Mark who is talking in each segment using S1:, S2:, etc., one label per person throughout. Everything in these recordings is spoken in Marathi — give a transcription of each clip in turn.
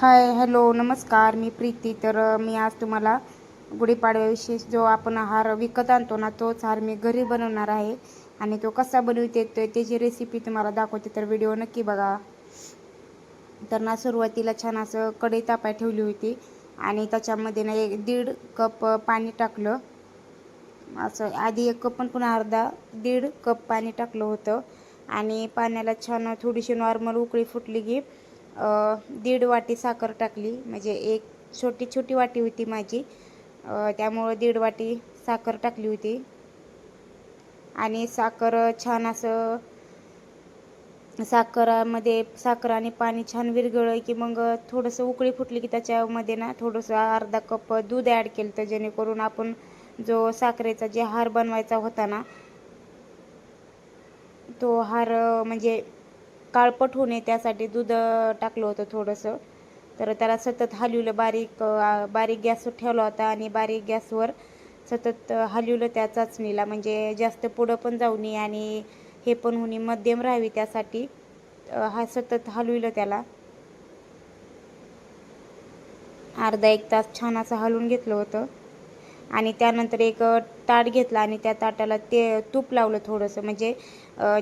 S1: हाय हॅलो नमस्कार मी प्रीती. तर मी आज तुम्हाला गुढीपाडव्याविषयी जो आपण हार विकत आणतो ना तोच हार मी घरी बनवणार आहे. आणि तो कसा बनवते ते त्याची रेसिपी तुम्हाला दाखवते तर व्हिडिओ नक्की बघा. तर ना सुरुवातीला छान असं कढई तापाय ठेवली होती. आणि त्याच्यामध्ये ना एक दीड कप पाणी टाकलं. असं आधी एक कप पण पुन्हा अर्धा दीड कप पाणी टाकलं होतं. आणि पाण्याला छान थोडीशी नॉर्मल उकळी फुटली की दीड वाटी साखर टाकली. म्हणजे एक छोटी छोटी वाटी होती माझी. त्यामुळं दीड वाटी साखर टाकली होती. आणि साखर छान असं साखरामध्ये साखर आणि पाणी छान विरघळलं की मग थोडंसं उकळी फुटली की त्याच्यामध्ये ना थोडंसं अर्धा कप दूध ॲड केलं तर जेणेकरून आपण जो साखरेचा जे हार बनवायचा होता ना तो हार म्हणजे काळपट होऊ नये त्यासाठी दूध टाकलं होतं थोडंसं. तर त्याला सतत हलवलं बारीक बारीक गॅसवर ठेवला होता आणि बारीक गॅसवर सतत हलवलं त्या चाचणीला. म्हणजे जास्त पुढं पण जाऊ नये आणि हे पण होणे मध्यम राहावी त्यासाठी हा सतत हलविलं त्याला. अर्धा एक तास छान असं हलवून घेतलं होतं. आणि त्यानंतर एक ताट घेतला आणि त्या ताटाला ते तूप लावलं थोडंसं. म्हणजे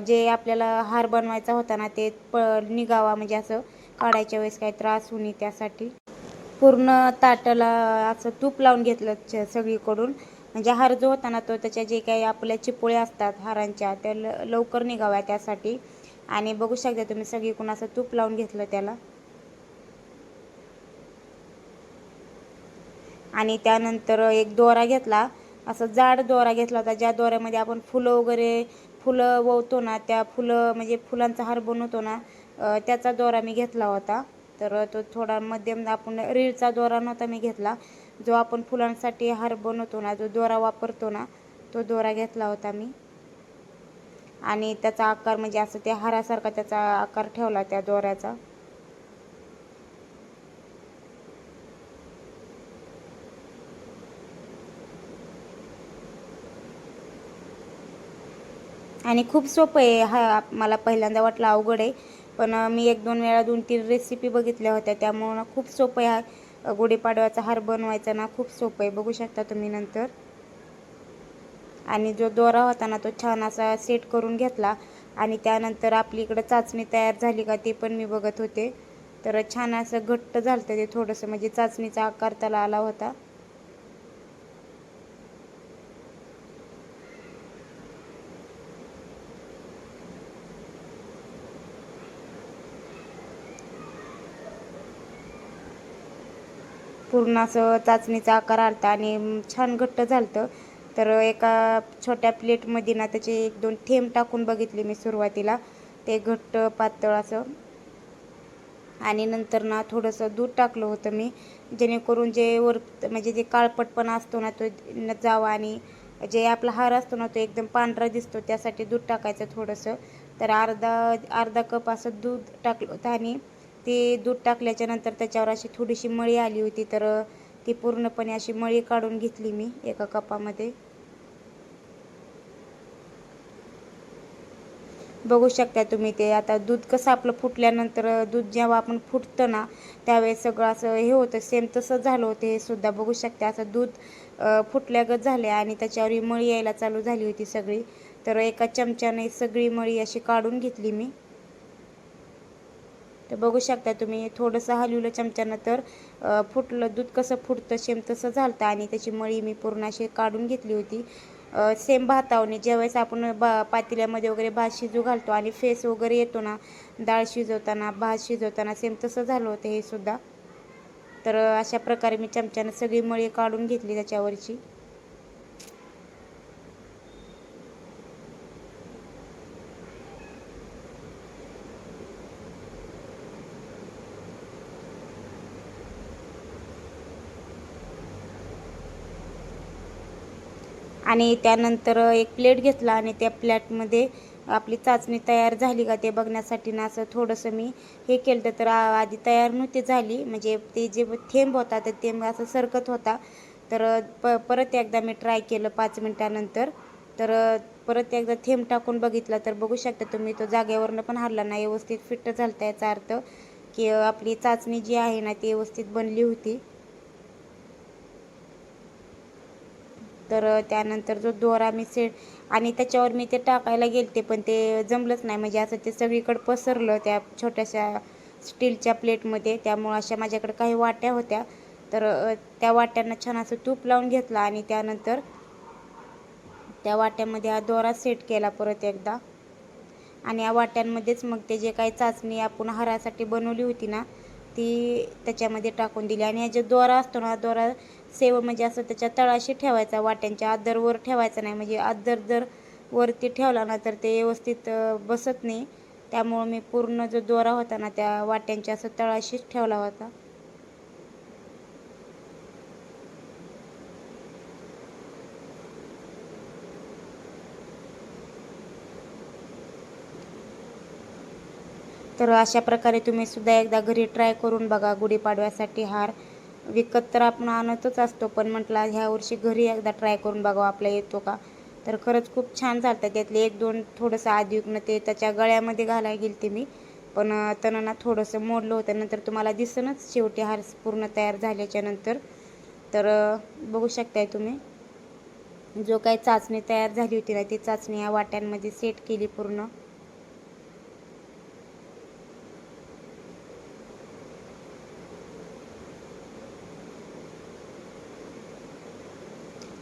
S1: जे आपल्याला हार बनवायचा होता ना ते प निघावा म्हणजे असं काढायच्या वेळेस काही त्रास होणे त्यासाठी. पूर्ण ताटाला असं तूप लावून घेतलं च सगळीकडून. म्हणजे हार जो होता ना तो त्याच्या जे काही आपल्या चिपोळ्या असतात हारांच्या त्या ल लवकर निघाव्या त्यासाठी. आणि बघू शकता तुम्ही सगळीकडून असं तूप लावून घेतलं त्याला. आणि त्यानंतर एक दोरा घेतला. असं जाड दोरा घेतला होता. ज्या दोऱ्यामध्ये आपण फुलं वगैरे फुलं ववतो ना त्या फुलं म्हणजे फुलांचा हार बनवतो ना त्याचा दोरा मी घेतला होता. तर तो थोडा मध्यम आपण रीळचा दोरा नव्हता मी घेतला. जो आपण फुलांसाठी हार बनवतो ना जो दोरा वापरतो ना तो दोरा घेतला होता मी. आणि त्याचा आकार म्हणजे असं त्या हारासारखा त्याचा आकार ठेवला त्या दोऱ्याचा. आणि खूप सोपं आहे. हा मला पहिल्यांदा वाटलं अवघड आहे. पण मी एक दोन वेळा दोन तीन रेसिपी बघितल्या होत्या. त्यामुळं ना खूप सोपं आहे हा गुढीपाडव्याचा हार बनवायचा ना खूप सोपं आहे. बघू शकता तुम्ही नंतर. आणि जो दोरा होता ना तो छान असा सेट करून घेतला. आणि त्यानंतर आपली इकडं चाचणी तयार झाली का ते पण मी बघत होते. तर छान असं घट्ट झालं ते थोडंसं. म्हणजे चाचणीचा आकार त्याला आला होता. पूर्ण असं चाचणीचा आकार आलता आणि छान घट्ट झालतं. तर एका छोट्या प्लेटमध्ये ना त्याचे एक दोन थेंब टाकून बघितले मी सुरुवातीला. ते घट्ट पातळ असं. आणि नंतर ना थोडंसं दूध टाकलं होतं मी जेणेकरून जे वर म्हणजे जे काळपटपणा असतो ना तो न जावा आणि जे आपला हार असतो ना तो एकदम पांढरा दिसतो त्यासाठी दूध टाकायचं थोडंसं. तर अर्धा अर्धा कप असं दूध टाकलं होतं आणि ते दूध टाकल्याच्या नंतर त्याच्यावर अशी थोडीशी मळी आली होती तर ती पूर्णपणे अशी मळी काढून घेतली मी एका कपामध्ये. बघू शकता तुम्ही ते. आता दूध कसं आपलं फुटल्यानंतर दूध जेव्हा आपण फुटतं ना त्यावेळेस सगळं असं हे होतं सेम तसं झालं होतं हे सुद्धा बघू शकता. असं दूध फुटल्यागत झाले आणि त्याच्यावर मळी यायला चालू झाली होती सगळी. तर एका चमच्याने सगळी मळी अशी काढून घेतली मी. तर बघू शकता तुम्ही थोडंसं हलवलं चमच्यानं तर फुटलं दूध कसं फुटतं सेम तसं झालं आणि त्याची मळी मी पूर्ण अशी काढून घेतली होती. सेम भातावने ज्यावेळेस आपण बा पातेल्यामध्ये वगैरे भात शिजू घालतो आणि फेस वगैरे येतो ना डाळ शिजवताना भात शिजवताना सेम तसं झालं होतं हे सुद्धा. तर अशा प्रकारे मी चमच्यानं सगळी मळी काढून घेतली त्याच्यावरची. आणि त्यानंतर एक प्लेट घेतला आणि त्या प्लेटमध्ये आपली चाचणी तयार झाली का ते बघण्यासाठी ना असं थोडंसं मी हे केलं तर आ- आधी तयार नव्हती झाली. म्हणजे ते जे थेंब होता ते थेंब असं सरकत होता. तर प परत एकदा मी ट्राय केलं पाच मिनटानंतर. तर परत एकदा थेंब टाकून बघितला तर बघू शकता तुम्ही तो जागेवरनं पण हरला नाही. व्यवस्थित फिट्ट झालता याचा अर्थ की आपली चाचणी जी आहे ना ती व्यवस्थित बनली होती. तर त्यानंतर जो दोरा मी सेट आणि त्याच्यावर मी ते टाकायला गेलते पण ते जमलंच नाही. म्हणजे असं ते सगळीकडे पसरलं त्या छोट्याशा स्टीलच्या प्लेटमध्ये. त्यामुळं अशा माझ्याकडे काही वाट्या होत्या. तर त्या वाट्यांना छान असं तूप लावून घेतला आणि त्यानंतर त्या वाट्यामध्ये हा दोरा सेट केला परत एकदा. आणि या वाट्यांमध्येच मग ते जे काही चाचणी आपण हारासाठी बनवली होती ना ती त्याच्यामध्ये टाकून दिली. आणि हा जो दोरा असतो ना दोरा सेव म्हणजे असं त्याच्या तळाशी ठेवायचा वाट्यांच्या आदरवर ठेवायचा नाही. म्हणजे आदर जर वरती ठेवला ना तर ते व्यवस्थित बसत नाही. त्यामुळं मी पूर्ण जो दोरा होता ना त्या वाट्यांच्या असं तळाशीच ठेवला होता. तर अशा प्रकारे तुम्ही सुद्धा एकदा घरी ट्राय करून बघा. गुढीपाडव्यासाठी हार. विकत तर आपण आणतच असतो पण म्हटलं ह्या वर्षी घरी एकदा ट्राय करून बघावं आपला येतो का? तर खरंच खूप छान चालतं त्यातले एक दोन थोडंसं आदियुग्न ते त्याच्या गळ्यामध्ये घालायला गेली ते मी. पण त्यांना थोडंसं मोडलं होतं. नंतर तुम्हाला दिसनच शेवटी हार पूर्ण तयार झाल्याच्यानंतर. तर बघू शकताय तुम्ही. जो काही चाचणी तयार झाली होती ना ती चाचणी या वाट्यांमध्ये सेट केली पूर्ण.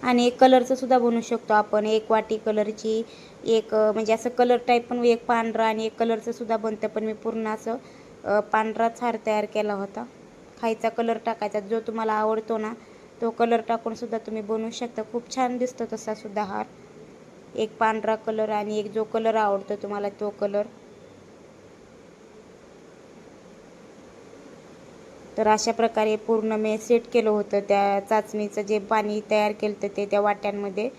S1: आणि एक कलरचं सुद्धा बनवू शकतो आपण. एक वाटी कलरची एक म्हणजे असं कलर टाईप पण एक पांढरा आणि एक कलरचं सुद्धा बनतं. पण मी पूर्ण असं पांढराच हार तयार केला होता. खायचा कलर टाकायचा. जो तुम्हाला आवडतो ना तो कलर टाकून सुद्धा तुम्ही बनवू शकता. खूप छान दिसतो तसा सुद्धा हार. एक पांढरा कलर आणि एक जो कलर आवडतो तुम्हाला तो कलर तर अशा प्रकारे पूर्ण मी सेट केलं होतं. त्या चाचणीचं जे पाणी तयार केलं होतं ते त्या वाट्यांमध्ये.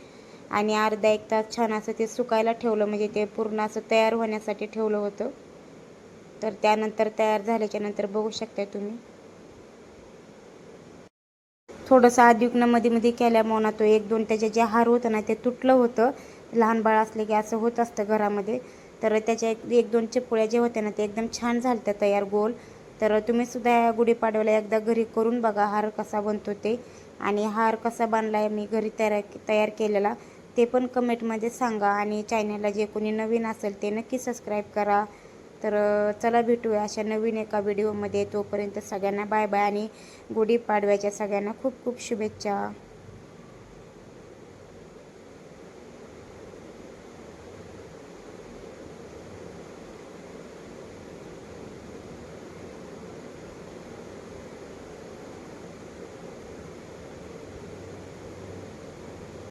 S1: आणि अर्धा एक तास छान असं ते सुकायला ठेवलं म्हणजे ते पूर्ण असं तयार होण्यासाठी ठेवलं होतं. तर त्यानंतर तयार झाल्याच्यानंतर बघू शकता तुम्ही. थोडंसं आद्युग्नमध्ये मध्ये केल्यामुळे तो एक दोन त्याचे जे हार होतं ना ते तुटलं होतं. लहान बाळ असले की असं होत असतं घरामध्ये. तर त्याच्या एक दोन चिपुळ्या जे होत्या ना ते एकदम छान झाल्या तयार गोल. तर तुम्ही सुद्धा गुढीपाडव्याला एकदा घरी करून बघा हार कसा बनतो ते. आणि हार कसा बांधला आहे मी घरी तयार तयार केलेला ते पण कमेंटमध्ये सांगा. आणि चॅनलला जे कोणी नवीन असेल ते नक्की सबस्क्राईब करा. तर चला भेटूया अशा नवीन एका व्हिडिओमध्ये तोपर्यंत सगळ्यांना बाय बाय आणि गुढीपाडव्याच्या सगळ्यांना खूप खूप शुभेच्छा.